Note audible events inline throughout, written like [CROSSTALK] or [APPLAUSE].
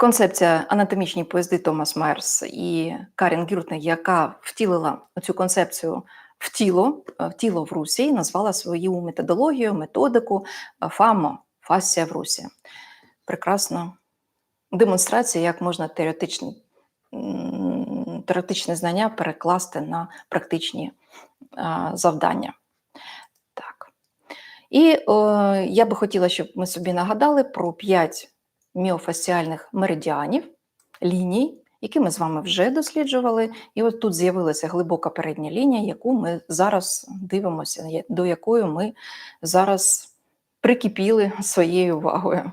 концепція анатомічні поїзди Томас Майерс і Карін Гюртне, яка втілила цю концепцію в тіло, е, в тіло в Русі, назвала свою методологію, методику е, ФАМО, фасія в Русі. Прекрасна демонстрація, як можна теоретичні, теоретичні знання перекласти на практичні завдання. Так. І е, я би хотіла, щоб ми собі нагадали про п'ять міофасіальних меридіанів, ліній, які ми з вами вже досліджували. І от тут з'явилася глибока передня лінія, яку ми зараз дивимося, до якої ми зараз прикипіли своєю увагою.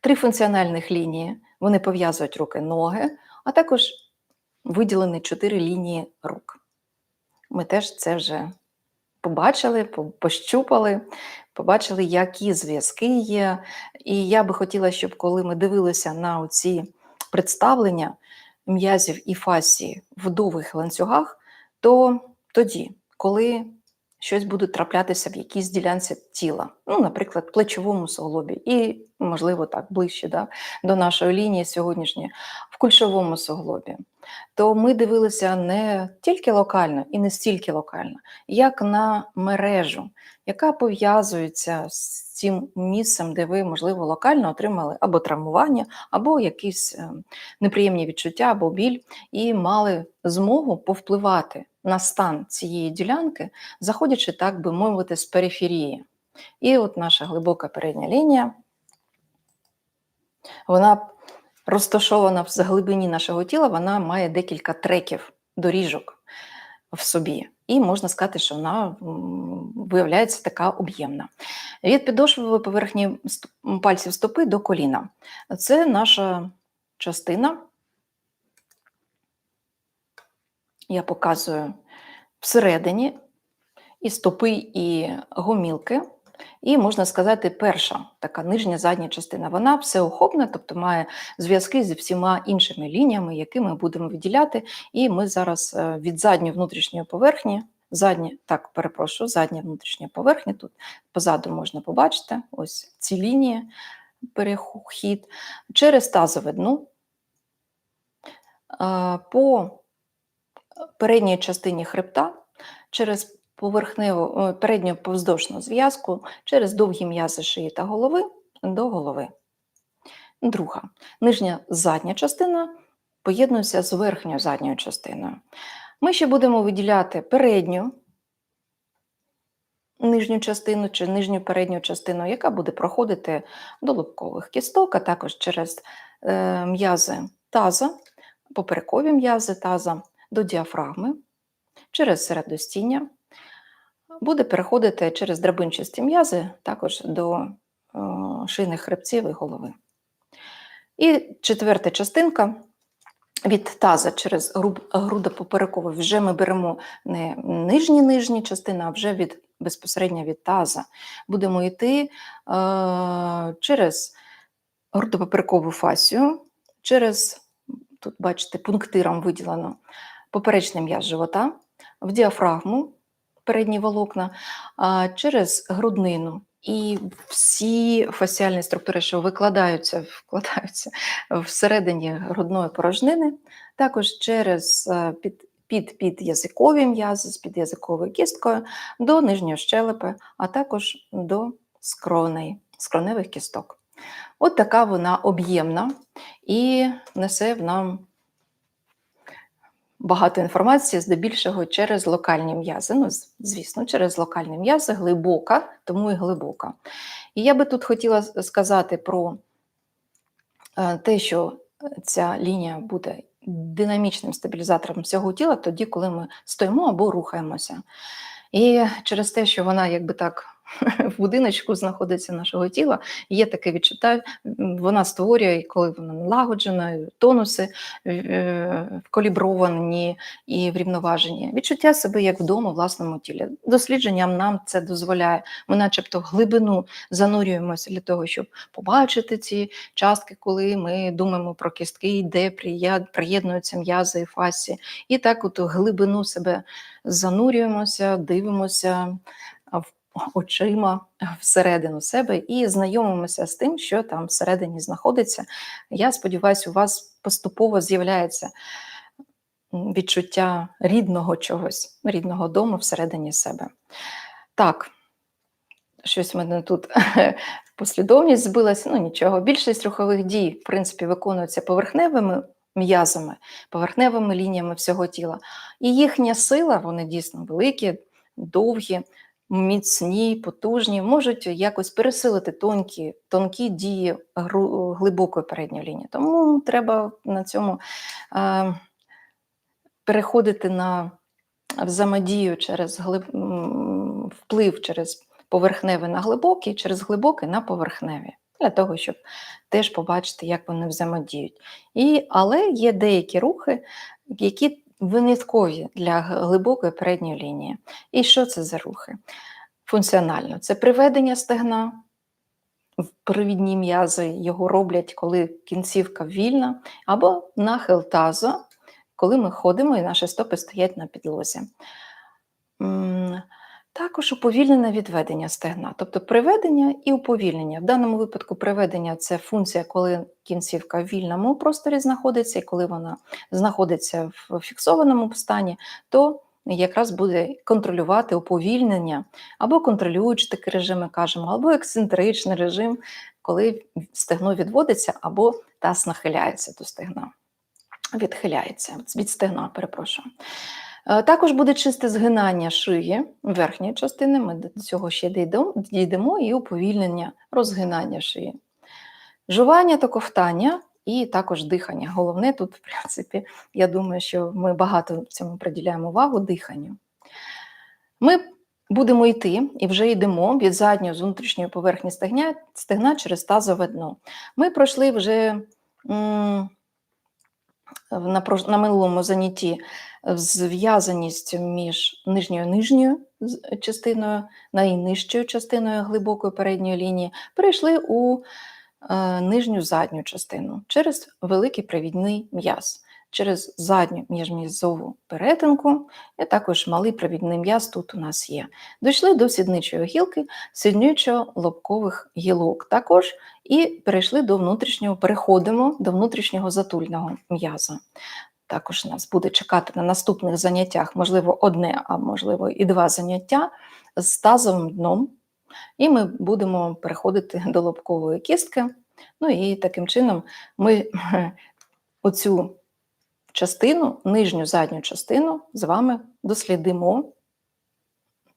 Три функціональних лінії вони пов'язують руки-ноги, а також виділені чотири лінії рук. Ми теж це вже побачили, пощупали, побачили, які зв'язки є. І я би хотіла, щоб коли ми дивилися на ці представлення м'язів і фасії в довгих ланцюгах, то тоді, коли щось буде траплятися в якійсь ділянці тіла, ну, наприклад, плечовому суглобі, і, можливо, так, ближче да, до нашої лінії сьогоднішньої, кульшовому суглобі, то ми дивилися не тільки локально і не стільки локально, як на мережу, яка пов'язується з цим місцем, де ви, можливо, локально отримали або травмування, або якісь е, неприємні відчуття, або біль, і мали змогу повпливати на стан цієї ділянки, заходячи, так би мовити, з периферії. І от наша глибока передня лінія, вона розташована в глибині нашого тіла, вона має декілька треків, доріжок в собі. І можна сказати, що вона виявляється така об'ємна. Від підошвової поверхні пальців стопи до коліна. Це наша частина. Я показую всередині і стопи, і гомілки. І можна сказати, перша така нижня задня частина. Вона всеохопна, тобто має зв'язки зі всіма іншими лініями, які ми будемо виділяти. І ми зараз е, від задньої внутрішньої поверхні, задні, так, перепрошую, задня внутрішня поверхня, тут позаду можна побачити ось ці лінії, перехід, через тазове дно. По передній частині хребта, через поверхневу е, передню повздовжну зв'язку, через довгі м'язи шиї та голови до голови. Друга. Нижня задня частина поєднується з верхньою задньою частиною. Ми ще будемо виділяти передню нижню частину чи нижню передню частину, яка буде проходити до лобкових кісток, а також через е, м'язи таза, поперекові м'язи таза до діафрагми, через середостіння, буде переходити через драбинчасті м'язи також до е, шийних хребців і голови. І четверта частинка від таза через грудопоперековий вже ми беремо не нижні нижні частини, а вже від, безпосередньо від таза. Будемо йти е, через грудопоперекову фасію, через, тут бачите, пунктиром виділено поперечний м'яз живота, в діафрагму, передні волокна, через груднину. І всі фасіальні структури, що викладаються, вкладаються всередині грудної порожнини, також через е, під, під, під'язикові м'язи з під'язиковою кісткою до нижньої щелепи, а також до скроней, скроневих кісток. От така вона об'ємна і несе в нам багато інформації, здебільшого через локальні м'язи. Ну, звісно, через локальні м'язи, глибока, тому і глибока. І я би тут хотіла сказати про е, те, що ця лінія буде динамічним стабілізатором всього тіла тоді, коли ми стоїмо або рухаємося. І через те, що вона якби так [LAUGHS] в будиночку знаходиться нашого тіла, є таке відчуття, вона створює, коли вона налагоджена, тонуси е, вкалібровані і врівноважені. Відчуття себе як вдома в власному тілі. Дослідженням нам це дозволяє. Ми, начебто, в глибину занурюємося для того, щоб побачити ці частки, коли ми думаємо про кістки, де приєднуються м'язи і фасі. І так, от глибину себе занурюємося, дивимося, очима всередину себе і знайомимося з тим, що там всередині знаходиться. Я сподіваюся, у вас поступово з'являється відчуття рідного чогось, рідного дому всередині себе. Так, щось в мене тут [LAUGHS] послідовність збилася, ну нічого. Більшість рухових дій, в принципі, виконуються поверхневими м'язами, поверхневими лініями всього тіла. І їхня сила, вони дійсно великі, довгі, міцні, потужні, можуть якось пересилити тонкі, тонкі дії глибокої передньої лінії. Тому треба на цьому е, переходити на взаємодію через глиб... вплив через поверхневий на глибокий, через глибокий на поверхневі. Для того, щоб теж побачити, як вони взаємодіють. І, але є деякі рухи, які виняткові для глибокої передньої лінії. І що це за рухи? Функціонально. Це приведення стегна в провідні м'язи, його роблять, коли кінцівка вільна, або нахил таза, коли ми ходимо і наші стопи стоять на підлозі. Також уповільнене відведення стегна, тобто приведення і уповільнення. В даному випадку приведення це функція, коли кінцівка в вільному просторі знаходиться, і коли вона знаходиться в фіксованому стані, то якраз буде контролювати уповільнення або контролюючий такий режим, ми кажемо, або ексцентричний режим, коли стегно відводиться або таз нахиляється до стегна. Відхиляється від стегна, перепрошую. Е, Також буде чисте згинання шиї верхньої частини, ми до цього ще дійдемо, і уповільнення розгинання шиї. Жування та ковтання і також дихання. Головне тут, в принципі, я думаю, що ми багато цьому приділяємо увагу диханню. Ми будемо йти і вже йдемо від задньої з внутрішньої поверхні стегна, стегна через тазове дно. Ми пройшли вже на, минулому занятті зв'язаність між нижньою нижньою частиною, найнижчою частиною глибокої передньої лінії, перейшли у е, нижню задню частину через великий привідний м'яз, через задню міжм'язову перетинку, і також малий привідний м'яз тут у нас є. Дійшли до сідничої гілки, сідничо-лобкових гілок також, і перейшли до внутрішнього, переходимо до внутрішнього затульного м'яза. Також нас буде чекати на наступних заняттях, можливо, одне, а можливо, і два заняття з тазовим дном. І ми будемо переходити [LAUGHS] до лобкової кістки. Ну і таким чином ми [LAUGHS] оцю частину, нижню задню частину з вами дослідимо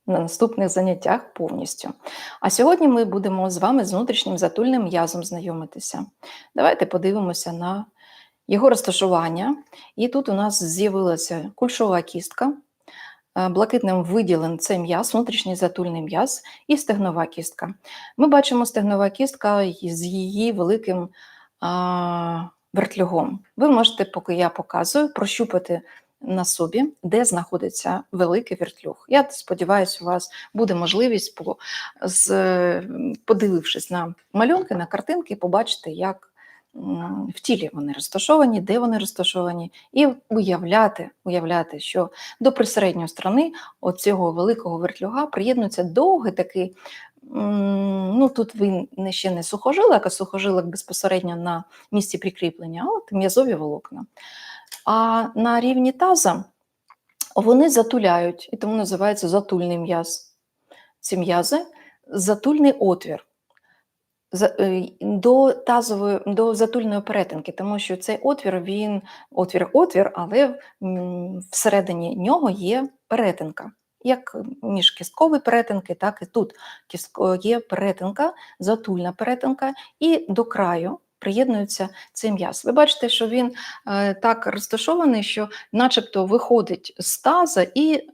на наступних заняттях повністю. А сьогодні ми будемо з вами з внутрішнім затульним м'язом знайомитися. Давайте подивимося на його розташування. І тут у нас з'явилася кульшова кістка. Е, Блакитним виділен це м'яз, внутрішній затульний м'яз і стегнова кістка. Ми бачимо стегнова кістка з її великим а, вертлюгом. Ви можете, поки я показую, прощупати на собі, де знаходиться великий вертлюг. Я сподіваюся, у вас буде можливість, по, з, подивившись на малюнки, на картинки, побачити, як в тілі вони розташовані, де вони розташовані, і уявляти, уявляти, що до присередньої сторони оцього великого вертлюга приєднується довгий такий. Ну, тут він ще не сухожилок, а сухожилок безпосередньо на місці прикріплення, а от м'язові волокна. А на рівні таза вони затуляють, і тому називається затульний м'яз. Ці м'язи затульний отвір е, до тазової, до затульної перетинки, тому що цей отвір, він отвір-отвір, але всередині нього є перетинка. Як між кісткові перетинки, так і тут є перетинка, затульна перетинка, і до краю приєднується цей м'яз. Ви бачите, що він е, так розташований, що начебто виходить з таза і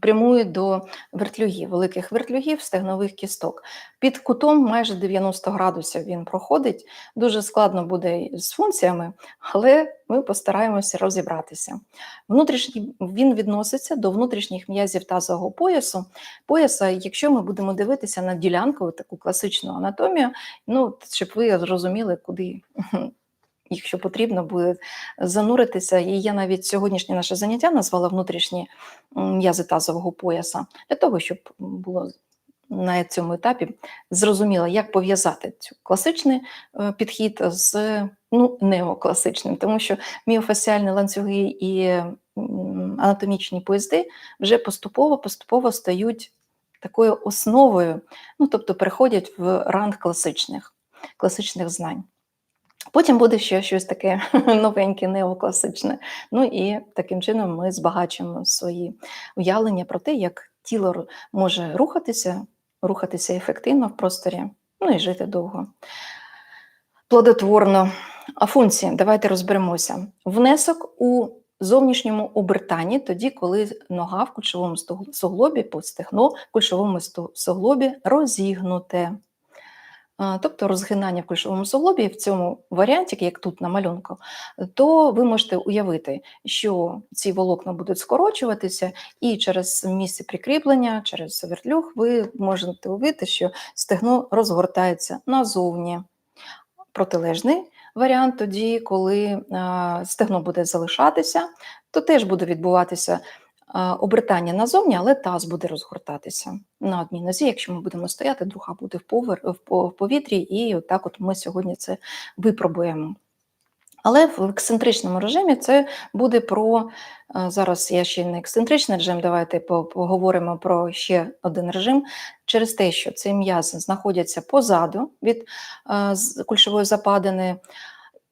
прямує до вертлюгів, великих вертлюгів, стегнових кісток. Під кутом майже 90 градусів він проходить. Дуже складно буде з функціями, але ми постараємося розібратися. Внутрішній він відноситься до внутрішніх м'язів тазового поясу. Пояса, якщо ми будемо дивитися на ділянку, таку класичну анатомію, ну щоб ви зрозуміли, куди. Якщо потрібно буде зануритися, і я навіть сьогоднішнє наше заняття назвала внутрішні м'язи тазового пояса, для того, щоб було на цьому етапі зрозуміла, як пов'язати класичний е, підхід з ну, неокласичним, тому що міофасіальні ланцюги і анатомічні поїзди вже поступово-поступово стають такою основою, ну тобто переходять в ранг класичних, класичних знань. Потім буде ще щось таке [LAUGHS] новеньке, неокласичне. Ну і таким чином ми збагачуємо свої уявлення про те, як тіло може рухатися, рухатися ефективно в просторі, ну і жити довго. Плодотворно. А функції, давайте розберемося. Внесок у зовнішньому обертанні, тоді, коли нога в кульшовому суглобі, по стегно в кульшовому суглобі розігнуте. Тобто розгинання в кульшовому суглобі в цьому варіанті, як тут на малюнку, то ви можете уявити, що ці волокна будуть скорочуватися, і через місце прикріплення, через вертлюг, ви можете уявити, що стегно розгортається назовні. Протилежний варіант тоді, коли стегно буде залишатися, то теж буде відбуватися обертання назовні, але таз буде розгортатися на одній нозі. Якщо ми будемо стояти, друга буде в, повітрі, і отак от ми сьогодні це випробуємо. Але в ексцентричному режимі це буде про зараз я ще не ексцентричний режим. Давайте поговоримо про ще один режим через те, що ці м'язи знаходяться позаду від кульшової западини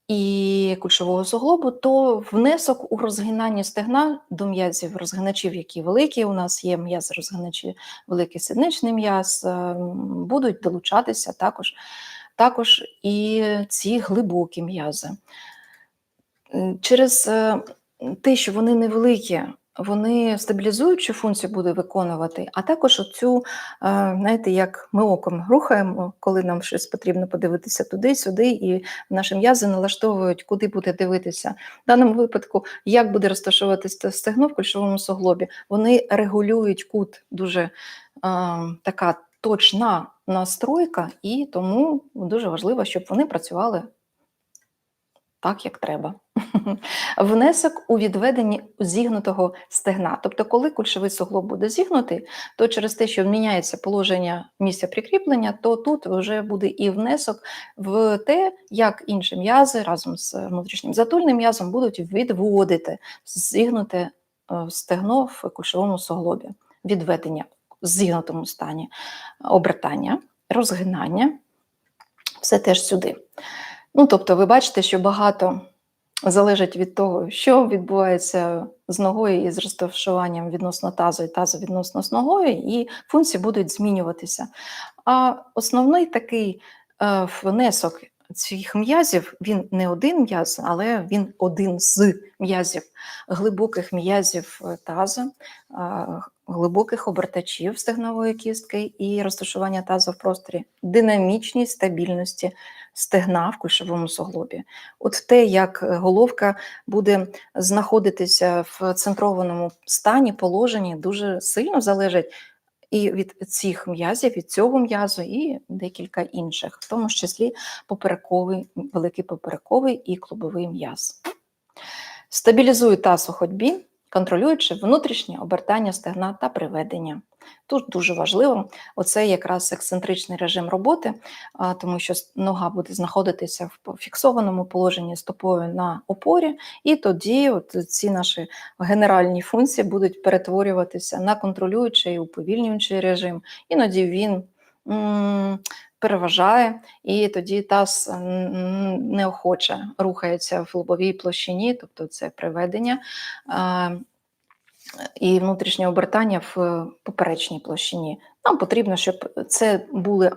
і кульшового суглобу, то внесок у розгинання стегна до м'язів розгиначів, які великі у нас є м'язи розгиначі, великий сідничний м'яз, е, будуть долучатися також, також і ці глибокі м'язи. Через е, те, що вони невеликі, вони стабілізуючу функцію будуть виконувати, а також оцю, е, знаєте, як ми оком рухаємо, коли нам щось потрібно подивитися туди-сюди, і наші м'язи налаштовують, куди буде дивитися. В даному випадку, як буде розташовуватися стегно в кульшовому суглобі, вони регулюють кут дуже е, така точна настройка, і тому дуже важливо, щоб вони працювали так, як треба. [LAUGHS] Внесок у відведенні зігнутого стегна. Тобто, коли кульшовий суглоб буде зігнутий, то через те, що міняється положення місця прикріплення, то тут вже буде і внесок в те, як інші м'язи разом з внутрішнім затульним м'язом будуть відводити зігнуте е, стегно в кульшовому суглобі. Відведення в зігнутому стані обертання, розгинання, все теж сюди. Ну, тобто, ви бачите, що багато залежить від того, що відбувається з ногою і з розташуванням відносно тазу і тазу відносно з ногою, і функції будуть змінюватися. А основний такий е, внесок цих м'язів, він не один м'яз, але він один з м'язів, глибоких м'язів е, таза, глибоких обертачів стегнової кістки і розташування тазу в просторі, динамічній стабільності стегна в кульшовому суглобі. От те, як е, головка буде знаходитися в центрованому стані, положенні, дуже сильно залежить і від цих м'язів, від цього м'язу, і декілька інших, в тому числі поперековий, великий поперековий і клубовий м'яз. Стабілізує таз у ходьбі, контролюючи внутрішнє обертання стегна та приведення. Тут дуже важливо, оце якраз ексцентричний режим роботи, тому що нога буде знаходитися в фіксованому положенні стопою на опорі, і тоді от ці наші генеральні функції будуть перетворюватися на контролюючий і уповільнюючий режим. Іноді він переважає, і тоді таз неохоче рухається в лобовій площині, тобто це приведення. і внутрішнє обертання в поперечній площині. Нам потрібно, щоб це були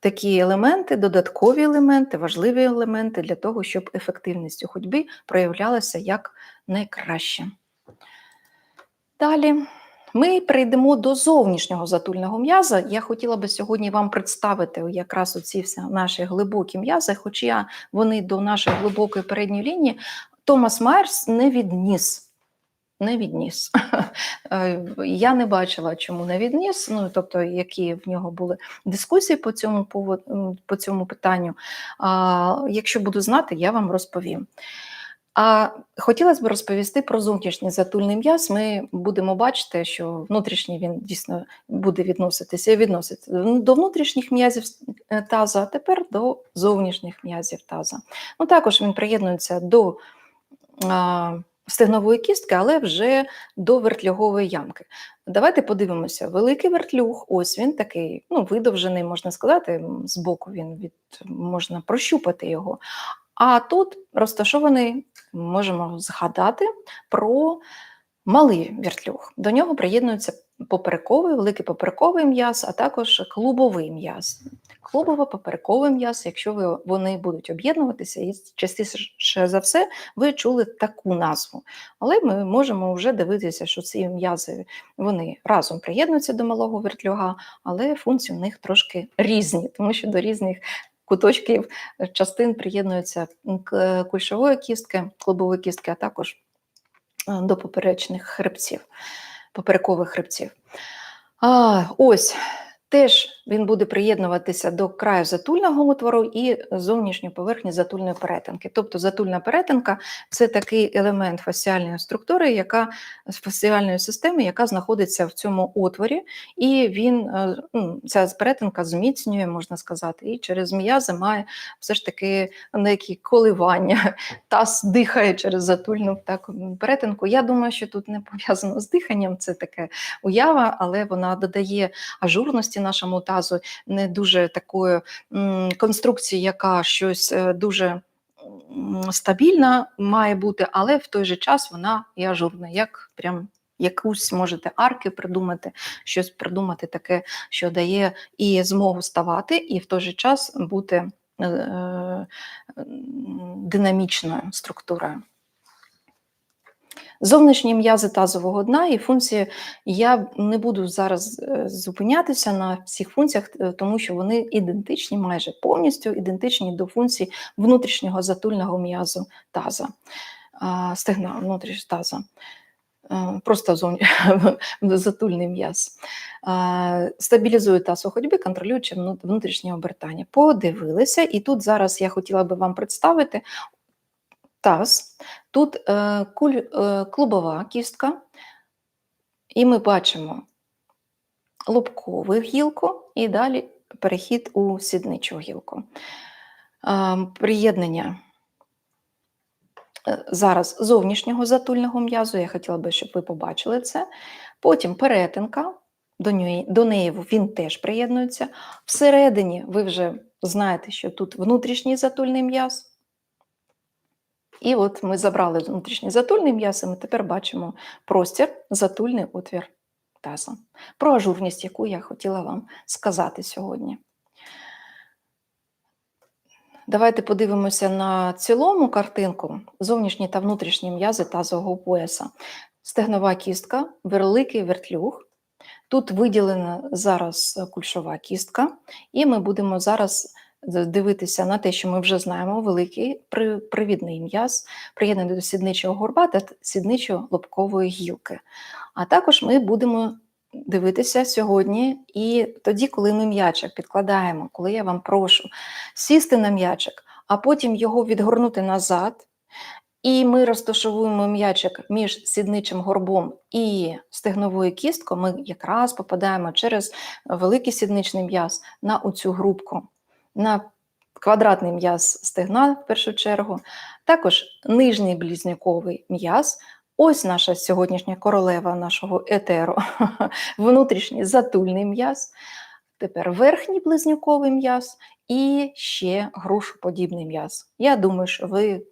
такі елементи, додаткові елементи, важливі елементи для того, щоб ефективність у ходьбі проявлялася як найкраще. Далі ми перейдемо до зовнішнього затульного м'яза. Я хотіла би сьогодні вам представити якраз оці наші глибокі м'язи, хоча вони до нашої глибокої передньої лінії Томас Майерс не відніс не відніс. [LAUGHS] Е, Я не бачила, чому не відніс, ну тобто, які в нього були дискусії по цьому по цьому питанню. А, якщо буду знати, я вам розповім. А хотілося б розповісти про зовнішній затульний м'яз. Ми будемо бачити, що внутрішній він дійсно буде відноситися і відноситься до внутрішніх м'язів таза, а тепер до зовнішніх м'язів таза. Ну, Також він приєднується до а, стегнової кістки, але вже до вертлюгової ямки. Давайте подивимося, великий вертлюг, ось він такий, ну, видовжений, можна сказати, збоку він від можна прощупати його. А тут розташований, можемо згадати про малий вертлюг. До нього приєднується поперековий, великий поперековий м'яз, а також клубовий м'яз. Клубово-поперековий м'яз, якщо ви, вони будуть об'єднуватися, і частіше за все ви чули таку назву. Але ми можемо вже дивитися, що ці м'язи вони разом приєднуються до малого вертлюга, але функції у них трошки різні, тому що до різних куточків частин приєднуються кульшової кістки, клубової кістки, а також е, до поперечних хребців, поперекових хребців. А, Ось Теж він буде приєднуватися до краю затульного отвору і зовнішньої поверхні затульної перетинки. Тобто затульна перетинка це такий елемент фасіальної структури, яка фасіальної системи, яка знаходиться в цьому отворі, і він е, ну, ця перетинка зміцнює, можна сказати, і через м'язи має все ж таки неякі коливання. [LAUGHS] Таз дихає через затульну так, перетинку. Я думаю, що тут не пов'язано з диханням, це таке уява, але вона додає ажурності нашому тазу, не дуже такої конструкції, яка щось е, дуже стабільна має бути, але в той же час вона і ажурна, як прям. Якусь можете арки придумати, щось придумати таке, що дає і змогу ставати, і в той же час бути е, е, динамічною структурою. Зовнішні м'язи тазового дна і функції я не буду зараз е, зупинятися на всіх функціях, е, тому що вони ідентичні, майже повністю ідентичні до функцій внутрішнього затульного м'язу таза, стегна внутрішнього таза. Е, просто зовні... [LAUGHS] затульний м'яз. Стабілізує таз у ходьбі, контролюючи внутрішнє обертання. Подивилися, і тут зараз я хотіла би вам представити таз. Тут е, куль, е, клубова кістка, і ми бачимо лобкову гілку і далі перехід у сідничу гілку. Е, приєднання е, зараз зовнішнього затульного м'язу, я хотіла би, щоб ви побачили це. Потім перетинка, до неї, до неї він теж приєднується. Всередині ви вже знаєте, що тут внутрішній затульний м'яз. І от ми забрали внутрішній затульний м'яз, і ми тепер бачимо простір, затульний отвір таза. Про ажурність, яку я хотіла вам сказати сьогодні. Давайте подивимося на цілому картинку зовнішні та внутрішні м'язи тазового пояса. Стегнова кістка, великий вертлюг. Тут виділена зараз кульшова кістка, і ми будемо зараз дивитися на те, що ми вже знаємо, великий привідний м'яз, приєднаний до сідничого горба та сідничо-лобкової гілки. А також ми будемо дивитися сьогодні і тоді, коли ми м'ячик підкладаємо, коли я вам прошу сісти на м'ячик, а потім його відгорнути назад. І ми розташовуємо м'ячик між сідничим горбом і стегновою кісткою, ми якраз попадаємо через великий сідничний м'яз на оцю грубку на квадратний м'яз стегна в першу чергу, також нижній близнюковий м'яз. Ось наша сьогоднішня королева нашого етеру, [LAUGHS] внутрішній затульний м'яз, тепер верхній близнюковий м'яз і ще грушоподібний м'яз. Я думаю, що ви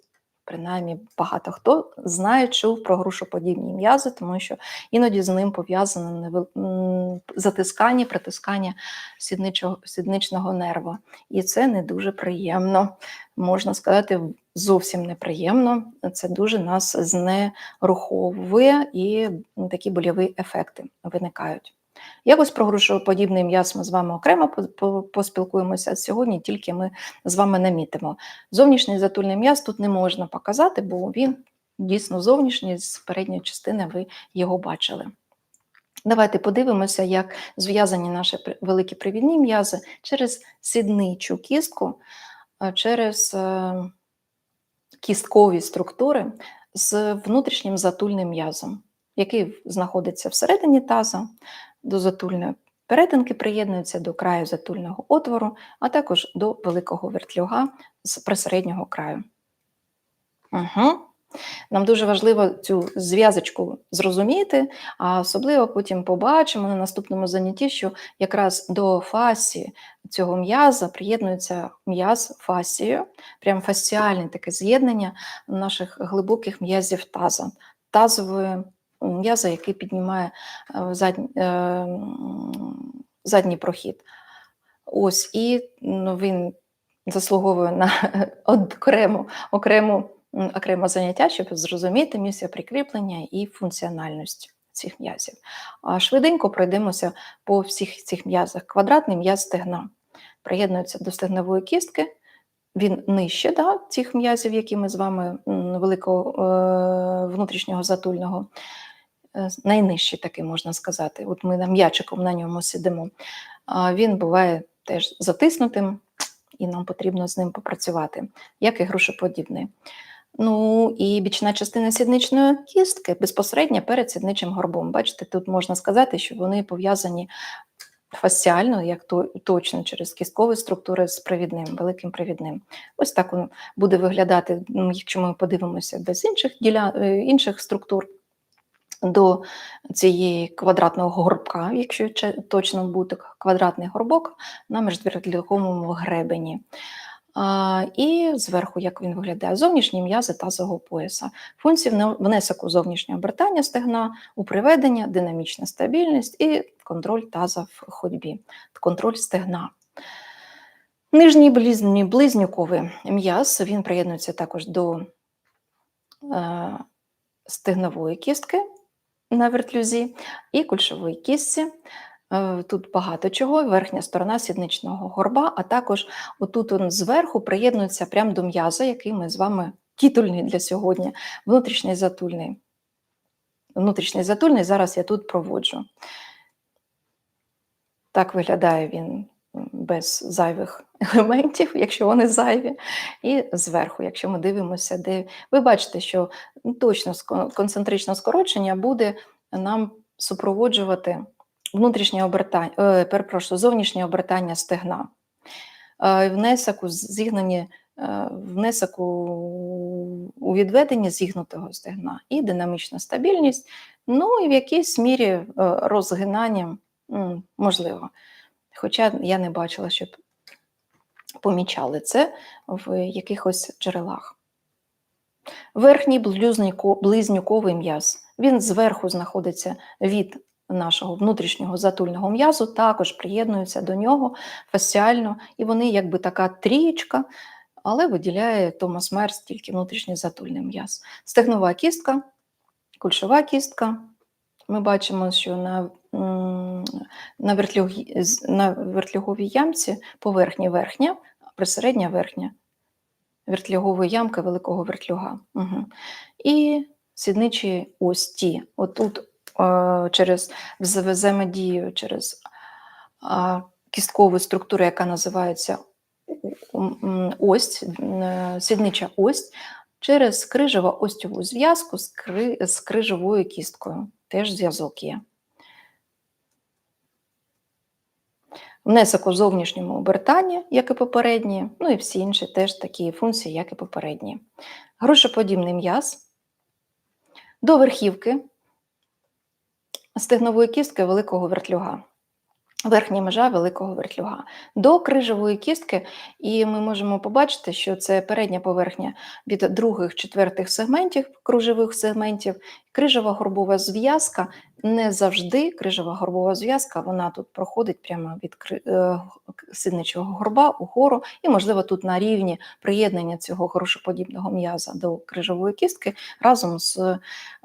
принаймні багато хто знає, чув про грушоподібні м'язи, тому що іноді з ним пов'язане затискання, притискання сідничного нерва. І це не дуже приємно. Можна сказати, зовсім неприємно. Це дуже нас знеруховує і такі больові ефекти виникають. Якось про грушоподібний м'яз ми з вами окремо поспілкуємося. Сьогодні тільки ми з вами намітимо. Зовнішній затульний м'яз тут не можна показати, бо він дійсно зовнішній, з передньої частини ви його бачили. Давайте подивимося, як зв'язані наші великі привідні м'язи через сідничу кістку, через е, кісткові структури з внутрішнім затульним м'язом, який знаходиться всередині таза, до затульної перетинки приєднуються до краю затульного отвору, а також до великого вертлюга з присереднього краю. Угу. Нам дуже важливо цю зв'язочку зрозуміти, а особливо потім побачимо на наступному занятті, що якраз до фасі цього м'яза приєднується м'яз фасією, прям фасіальне таке з'єднання наших глибоких м'язів таза, тазової м'яза, який піднімає е, задній, е, задній прохід. Ось, і він заслуговує на [LAUGHS] окрему, окрему окреме заняття, щоб зрозуміти місце прикріплення і функціональність цих м'язів. А швиденько пройдемося по всіх цих м'язах. Квадратний м'яз стегна приєднується до стегнової кістки. Він нижче да, цих м'язів, які ми з вами великого е, внутрішнього затульного, найнижчий такий можна сказати. От ми на м'ячиком на ньому сидимо. Він буває теж затиснутим, і нам потрібно з ним попрацювати, як і грушоподібний. Ну і бічна частина сідничної кістки безпосередньо перед сідничим горбом. Бачите, тут можна сказати, що вони пов'язані фасціально, як то точно через кісткові структури з привідним, великим привідним. Ось так буде виглядати, якщо ми подивимося без інших діля... Е, інших структур. До цієї квадратного горбка, якщо точно буде квадратний горбок на міждвертлюговому гребені. І зверху, як він виглядає, зовнішні м'язи тазового пояса. Функції внесок у зовнішнє обертання стегна, у приведення, динамічна стабільність і контроль таза в ходьбі, контроль стегна. Нижній близнюковий м'яз він приєднується також до е, стегнової кістки на вертлюзі і кульшової кістці. Е, тут багато чого, верхня сторона сідничного горба, а також отут он зверху приєднується прямо до м'яза, який ми з вами титульний для сьогодні, внутрішній затульний. Внутрішній затульний зараз я тут проводжу. Так виглядає він без зайвих [LAUGHS] елементів, якщо вони зайві, і зверху, якщо ми дивимося, де ви бачите, що точно концентричне скорочення буде нам супроводжувати внутрішнє обертання, е, перепрошую, зовнішнє обертання стегна, е, внесок у зігнані, е, внесок у, відведенні зігнутого стегна і динамічна стабільність, ну і в якійсь мірі розгинання можливо. Хоча я не бачила, щоб помічали це в якихось джерелах. Верхній близнюковий м'яз. Він зверху знаходиться від нашого внутрішнього затульного м'язу, також приєднуються до нього фасціально, і вони якби така трієчка, але виділяє Томас Мерс тільки внутрішній затульний м'яз. Стегнова кістка, кульшова кістка. Ми бачимо, що на на, вертлюгі, на вертлюговій ямці поверхня верхня, присередня верхня, вертлюгової ямки великого вертлюга. Угу. І сідничі ось ті. Отут через взаємодію через кісткову структуру, яка називається ось, сіднича ось, через крижево остьову зв'язку з крижовою кісткою. Теж зв'язок є. Внесок у зовнішньому обертанні, як і попередні, ну і всі інші теж такі функції, як і попередні. Грушоподібний м'яз. До верхівки стегнової кістки великого вертлюга. Верхня межа великого вертлюга до крижової кістки, і ми можемо побачити, що це передня поверхня від других четвертих сегментів, кружевих сегментів, крижова горбова зв'язка. Не завжди крижова горбова зв'язка, вона тут проходить прямо від е, сидничого горба угору, і, можливо, тут на рівні приєднання цього горошоподібного м'яза до крижової кістки разом з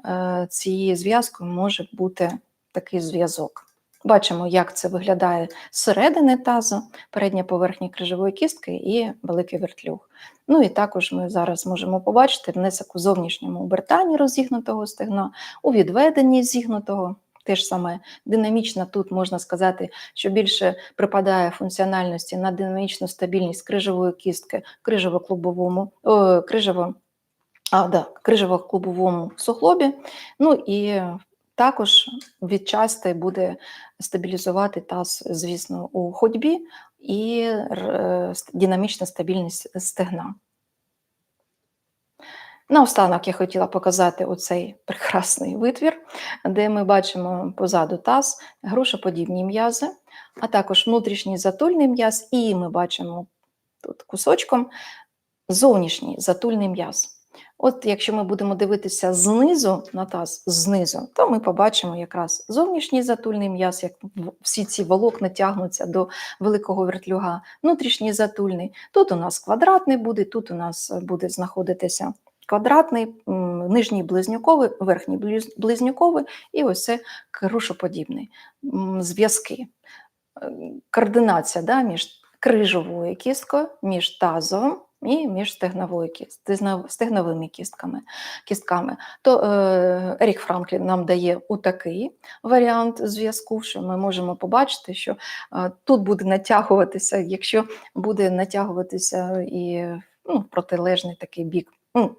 е, цією зв'язкою може бути такий зв'язок. Бачимо, як це виглядає зсередини тазу, передня поверхня крижової кістки і великий вертлюг. Ну і також ми зараз можемо побачити внесок у зовнішньому обертанні розігнутого стегна, у відведенні зігнутого. Те ж саме динамічно тут можна сказати, що більше припадає функціональності на динамічну стабільність крижової кістки, крижово-клубовому, крижово а, да, крижево-клубовому суглобі. Ну і також відчасти буде стабілізувати таз, звісно, у ходьбі і динамічна стабільність стегна. Наостанок я хотіла показати оцей прекрасний витвір, де ми бачимо позаду таз, грушоподібні м'язи, а також внутрішній затульний м'яз, і ми бачимо тут кусочком зовнішній затульний м'яз. От якщо ми будемо дивитися знизу на таз, знизу, то ми побачимо якраз зовнішній затульний м'яз, як всі ці волокна тягнуться до великого вертлюга, внутрішній затульний. Тут у нас квадратний буде, тут у нас буде знаходитися квадратний, нижній близнюковий, верхній близнюковий і ось це крушоподібний. Зв'язки. Е, Координація да, між крижовою кісткою, між тазовим і між стегновою кіст, стегновими кістками. кістками. То е, Ерік Франклін нам дає отакий варіант зв'язку, що ми можемо побачити, що е, тут буде натягуватися, якщо буде натягуватися і ну, протилежний такий бік, ну,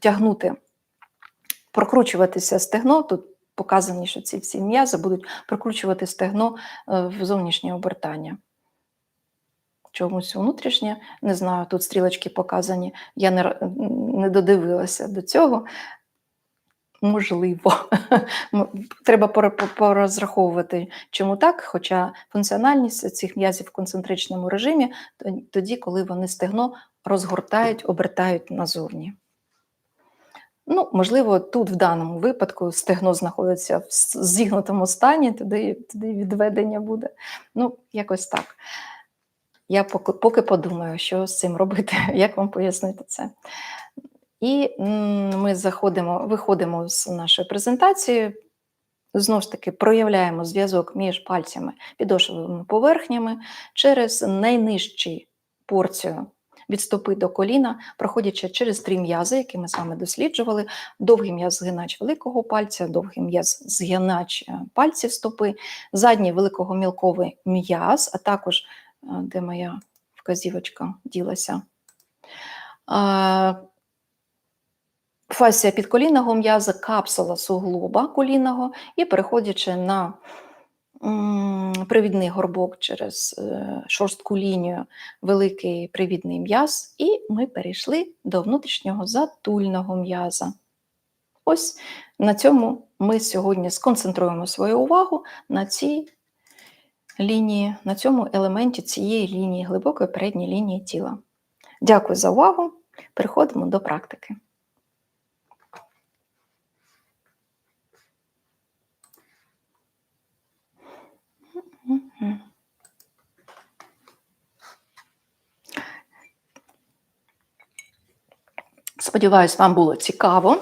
тягнути, прокручуватися стегно, тут показані, що ці всі м'язи будуть прокручувати стегно е, в зовнішнє обертання. Чомусь внутрішнє, не знаю, тут стрілочки показані, я не, не додивилася до цього. Можливо, [LAUGHS] треба порозраховувати, чому так, хоча функціональність цих м'язів в концентричному режимі тоді, коли вони стегно розгортають, обертають назовні. Ну, можливо, тут в даному випадку стегно знаходиться в зігнутому стані, туди, туди відведення буде. Ну, якось так. Я поки, поки подумаю, що з цим робити, [LAUGHS] як вам пояснити це. І ми заходимо, виходимо з нашої презентації. Знову ж таки, проявляємо зв'язок між пальцями підошвовими поверхнями через найнижчу порцію від стопи до коліна, проходячи через три м'язи, які ми з вами досліджували: довгий м'яз згинач великого пальця, довгий м'яз згинач е, пальців стопи, задній великого-мілковий м'яз, а також, де моя вказівочка ділася, фасія підколінного м'яза, капсула суглоба колінного і переходячи на привідний горбок через е, шорстку лінію, великий привідний м'яз, і ми перейшли до внутрішнього затульного м'яза. Ось на цьому ми сьогодні сконцентруємо свою увагу на цій лінії, на цьому елементі цієї лінії, глибокої передньої лінії тіла. Дякую за увагу. Переходимо до практики. Сподіваюсь, вам було цікаво.